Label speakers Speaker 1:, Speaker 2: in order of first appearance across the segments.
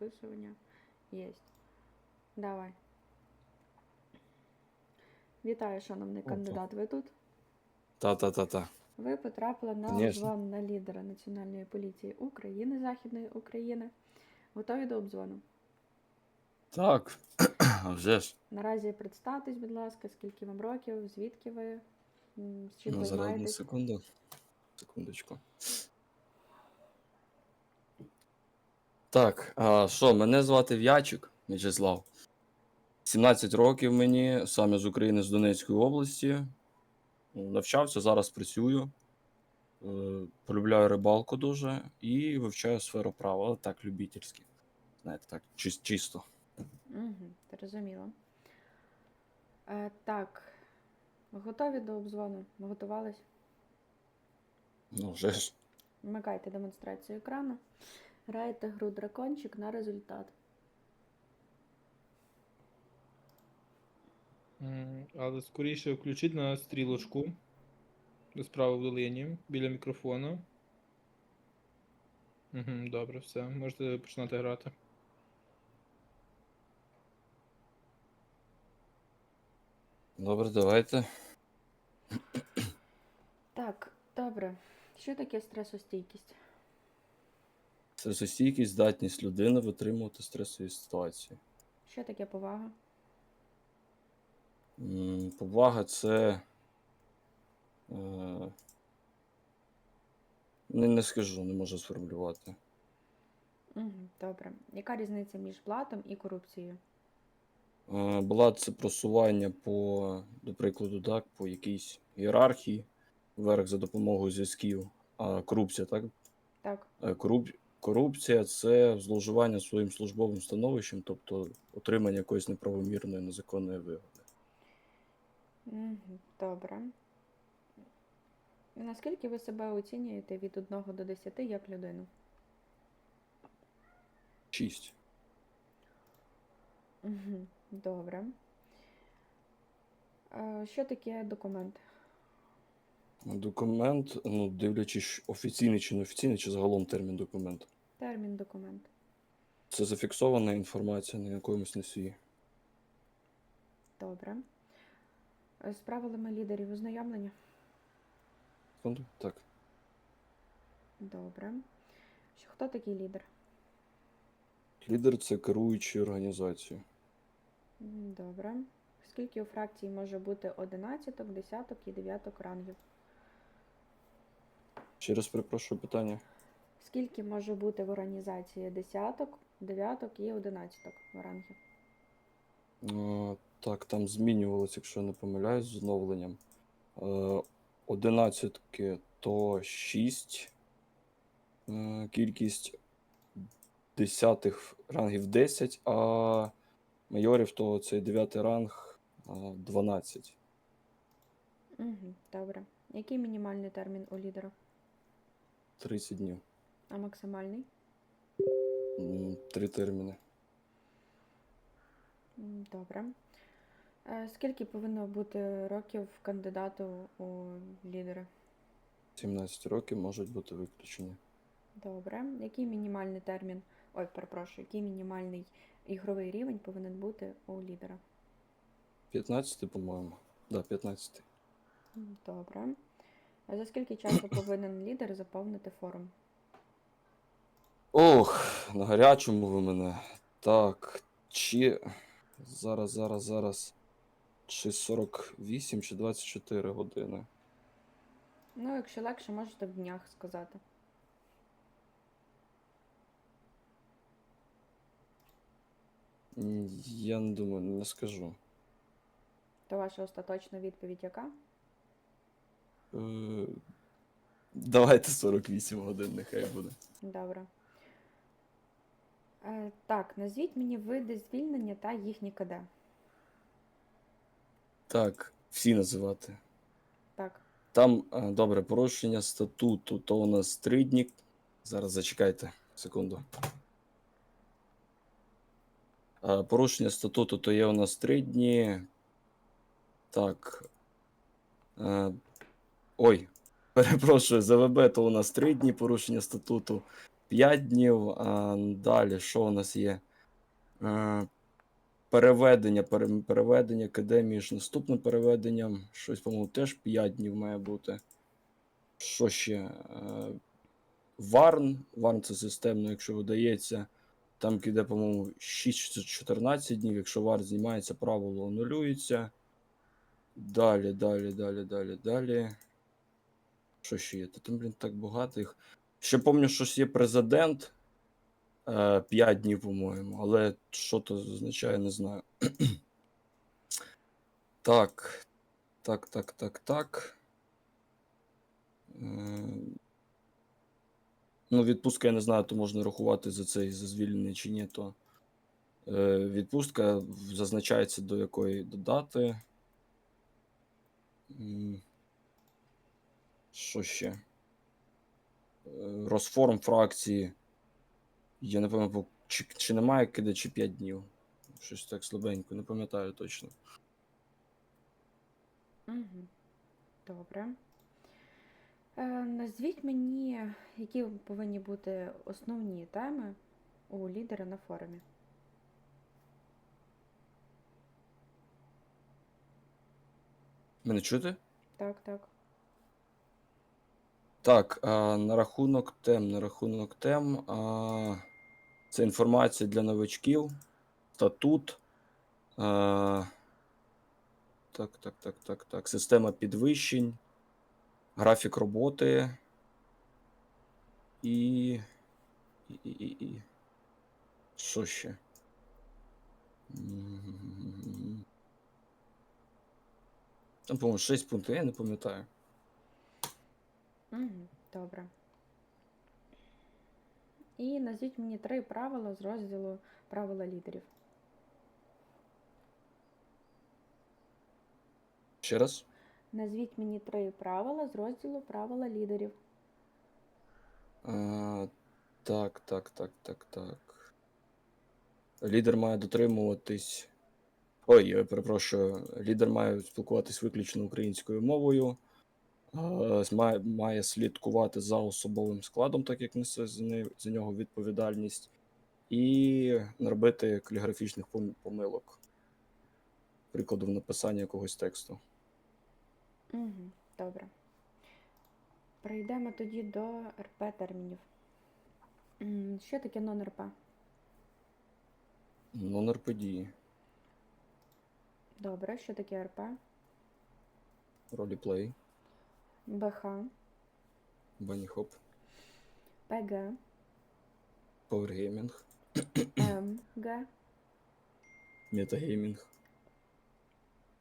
Speaker 1: записування. Єсть. Давай. Вітаю, шановний кандидат. Ви тут?
Speaker 2: Та-та-та-та.
Speaker 1: Ви потрапили на обзвон на лідера Національної поліції України, Західної України. Готові до обзвону?
Speaker 2: Так. А вже ж.
Speaker 1: Наразі представтесь, будь ласка, скільки вам років, звідки ви, з чим
Speaker 2: Ну, зараз одну секунду. Секундочку. Так, а що, мене звати В'ячик В'ячеслав. 17 років мені, саме з України, з Донецької області. Навчався, зараз працюю. Е, Полюбляю рибалку дуже і вивчаю сферу права, але так, любительськи. Знаєте, так, чис- чисто.
Speaker 1: Угу, зрозуміло. Е, так, готові до обзвону? Готувались?
Speaker 2: Ну, вже ж.
Speaker 1: Вмикайте демонстрацію екрану. Граєте гру дракончик на результат.
Speaker 3: М, Але скоріше включіть на стрілочку справа в долині біля мікрофона. Угу, добре, все. Можете починати грати.
Speaker 2: Добре, давайте.
Speaker 1: Так, добре. Що таке стресостійкість?
Speaker 2: Стресостійкість, здатність людини витримувати стресові ситуації.
Speaker 1: Що таке повага?
Speaker 2: М, Повага це. Е, не, не скажу, не можу сформулювати.
Speaker 1: Добре. Яка різниця між блатом і корупцією?
Speaker 2: Е, Була це просування по, до прикладу, так, по якійсь ієрархії вверх за допомогою зв'язків. А корупція, так?
Speaker 1: Так.
Speaker 2: Е, Коруп... Корупція це зловживання своїм службовим становищем, тобто отримання якоїсь неправомірної незаконної вигоди.
Speaker 1: Добре. Наскільки ви себе оцінюєте від 1 до 10 як людину?
Speaker 2: Шість.
Speaker 1: Угу, добре. Е, що таке документ?
Speaker 2: Документ, ну, дивлячись, офіційний чи неофіційний, чи загалом термін документ.
Speaker 1: Термін документ.
Speaker 2: Це зафіксована інформація на якомусь носії.
Speaker 1: Добре. Е, З правилами лідерів ознайомлення?
Speaker 2: Секунду. Так.
Speaker 1: Добре. Хто такий лідер?
Speaker 2: Лідер це керуючий організацією.
Speaker 1: Добре. Скільки у фракції може бути одинадцяток, десяток і дев'яток рангів?
Speaker 2: Ще раз перепрошую питання.
Speaker 1: Скільки може бути в організації десяток, дев'яток і одинадцяток рангів?
Speaker 2: Е, так, там змінювалося, якщо я не помиляюсь, з оновленням. Е, Одинадцятки то 6. Е, кількість десятих рангів 10, а майорів то цей дев'ятий ранг е, 12.
Speaker 1: Угу, добре. Який мінімальний термін у лідера?
Speaker 2: 30 днів.
Speaker 1: А максимальний?
Speaker 2: М, Три терміни.
Speaker 1: М, Добре. Е, Скільки повинно бути років кандидату у лідери?
Speaker 2: 17 років можуть бути виключені.
Speaker 1: Добре. Який мінімальний термін? Ой, перепрошую, який мінімальний ігровий рівень повинен бути у лідера?
Speaker 2: 15, по-моєму. Да, 15.
Speaker 1: Добре. А за скільки часу повинен лідер заповнити форум?
Speaker 2: Ох, на гарячому ви мене. Так, чи. Зараз, зараз, зараз. Чи 48, чи 24 години.
Speaker 1: Ну, якщо легше, можете в днях сказати.
Speaker 2: Я не думаю, не скажу.
Speaker 1: То ваша остаточна відповідь яка?
Speaker 2: Е, Давайте 48 годин, нехай буде.
Speaker 1: Добре. Е, так, назвіть мені види звільнення та їхні КД.
Speaker 2: Так, всі називати.
Speaker 1: Так.
Speaker 2: Там, е, добре, порушення статуту, то у нас 3 дні. Зараз зачекайте, секунду. Е, Порушення статуту то є у нас 3 дні. Так. Е, Ой, перепрошую, ЗВБ то у нас 3 дні порушення статуту. 5 днів. А, далі, що у нас є? Е, переведення, пере- переведення КД між наступним переведенням. Щось, по-моєму, теж 5 днів має бути. Що ще? Е, Варн. Варн це системно, якщо видається. Там киде, по-моєму, 6-14 днів. Якщо вар знімається, правило анулюється. Далі, далі, далі, далі, далі. Що ще є? Та там, блін, так багато їх. Ще пам'ятаю, щось є президент. 5 днів, по-моєму, але що то означає, не знаю. так. Так, так, так, так. Е, Ну, відпустка, я не знаю, то можна рахувати за цей за звільнення чи ні, то е, відпустка зазначається до якої до дати. М, Що ще? Е, Розформ фракції. Я не пам'ятаю, чи, чи немає киде, чи 5 днів. Щось так слабенько, не пам'ятаю точно.
Speaker 1: Угу. Добре. Е, назвіть мені, які повинні бути основні теми у лідера на форумі.
Speaker 2: Мене чути?
Speaker 1: Так, так.
Speaker 2: Так, а, на рахунок тем, на рахунок тем. А, це інформація для новачків, статут. А, так, так, так, так, так. Система підвищень, графік роботи. І, і, і, і. Що ще? Там, по-моєму, 6 пунктів, я не пам'ятаю.
Speaker 1: Угу. Добре. І назвіть мені три правила з розділу правила лідерів.
Speaker 2: Ще раз.
Speaker 1: Назвіть мені три правила з розділу правила лідерів.
Speaker 2: А, так, так, так, так, так. Лідер має дотримуватись. Ой, я перепрошую. Лідер має спілкуватись виключно українською мовою. С- Має, має слідкувати за особовим складом, так як несе за, нього відповідальність, і не робити каліграфічних помилок. Прикладу в написанні якогось тексту.
Speaker 1: Угу. Добре. Перейдемо тоді до РП термінів. Що таке нон-РП?
Speaker 2: Номер події.
Speaker 1: Добре, що таке РП?
Speaker 2: Роліплей,
Speaker 1: БХ,
Speaker 2: баніхоп,
Speaker 1: ПГ,
Speaker 2: повергеймінг,
Speaker 1: МГ.
Speaker 2: метагеймінг.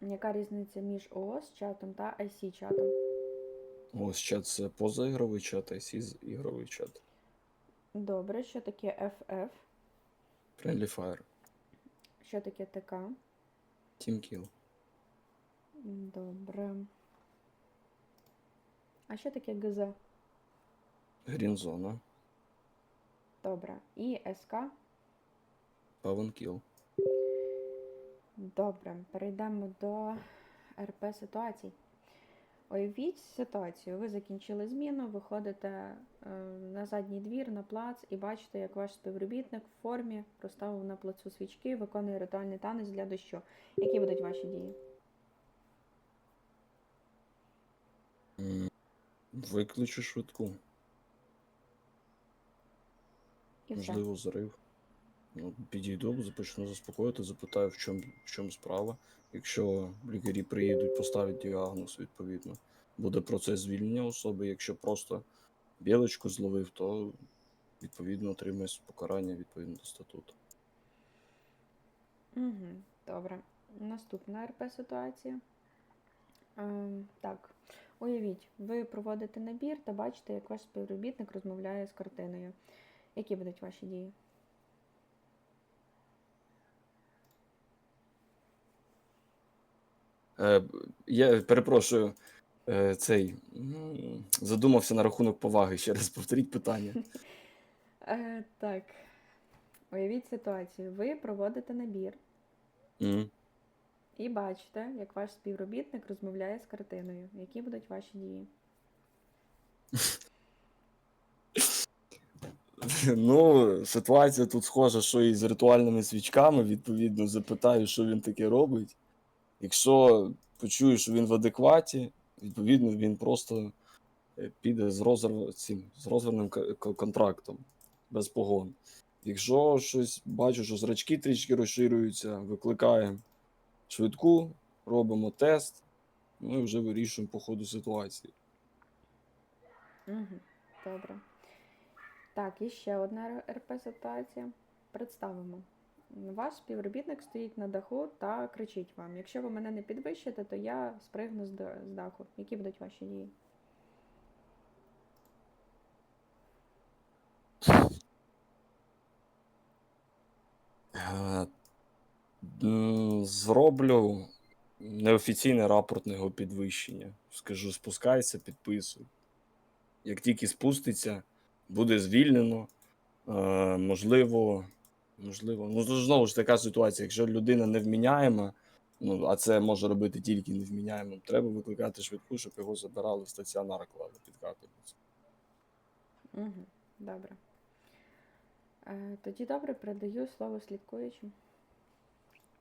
Speaker 1: Яка різниця між ООС чатом та IC чатом?
Speaker 2: Ось чат це позаігровий чат, а сі ігровий чат.
Speaker 1: Добре, що таке FF?
Speaker 2: Friendly Fire,
Speaker 1: Що таке ТК?
Speaker 2: Team Kill,
Speaker 1: Добре. А що таке ГЗ?
Speaker 2: Zone,
Speaker 1: Добре. І СК?
Speaker 2: Pavon
Speaker 1: Добре. Перейдемо до РП ситуацій. Уявіть ситуацію. Ви закінчили зміну, виходите е, на задній двір, на плац і бачите, як ваш співробітник в формі розставив на плацу свічки, виконує ритуальний танець для дощу. Які будуть ваші дії?
Speaker 2: Викличу швидку.
Speaker 1: І все.
Speaker 2: Можливо, зрив. Ну, підійду, започну заспокоїти, запитаю, в чому, в чому справа. Якщо лікарі приїдуть, поставлять діагноз, відповідно. Буде процес звільнення особи. Якщо просто білочку зловив, то відповідно отримає покарання відповідно до статуту.
Speaker 1: Угу, добре. Наступна РП ситуація. Ем, так, уявіть, ви проводите набір та бачите, як ваш співробітник розмовляє з картиною. Які будуть ваші дії?
Speaker 2: Е, я перепрошую, е, цей задумався на рахунок поваги. Ще раз повторіть питання.
Speaker 1: Е, так, уявіть ситуацію. Ви проводите набір. І бачите, як ваш співробітник розмовляє з картиною. Які будуть ваші дії?
Speaker 2: Ну, ситуація тут схожа, що і з ритуальними свічками. Відповідно, запитаю, що він таке робить. Якщо почую, що він в адекваті, відповідно, він просто е, піде з, розрив... цим, з к- контрактом без погон. Якщо щось бачу, що зрачки трішки розширюються, викликаємо швидку, робимо тест, ну і вже вирішуємо по ходу ситуації.
Speaker 1: Угу. Добре. Так, і ще одна РП ситуація. Представимо. Ваш співробітник стоїть на даху та кричить вам: якщо ви мене не підвищите, то я спригну з да- даху. Які будуть ваші дії?
Speaker 2: Е, Зроблю неофіційне рапортне його підвищення. Скажу, спускайся, підписуй. Як тільки спуститься, буде звільнено. Е, можливо, можливо. Ну, знову ж така ситуація. Якщо людина невміняєма, ну, а це може робити тільки невміняємим, треба викликати швидку, щоб його забирали в стаціонар, клали під.
Speaker 1: Угу. Добре. Е, тоді добре, передаю слово слідкуючим.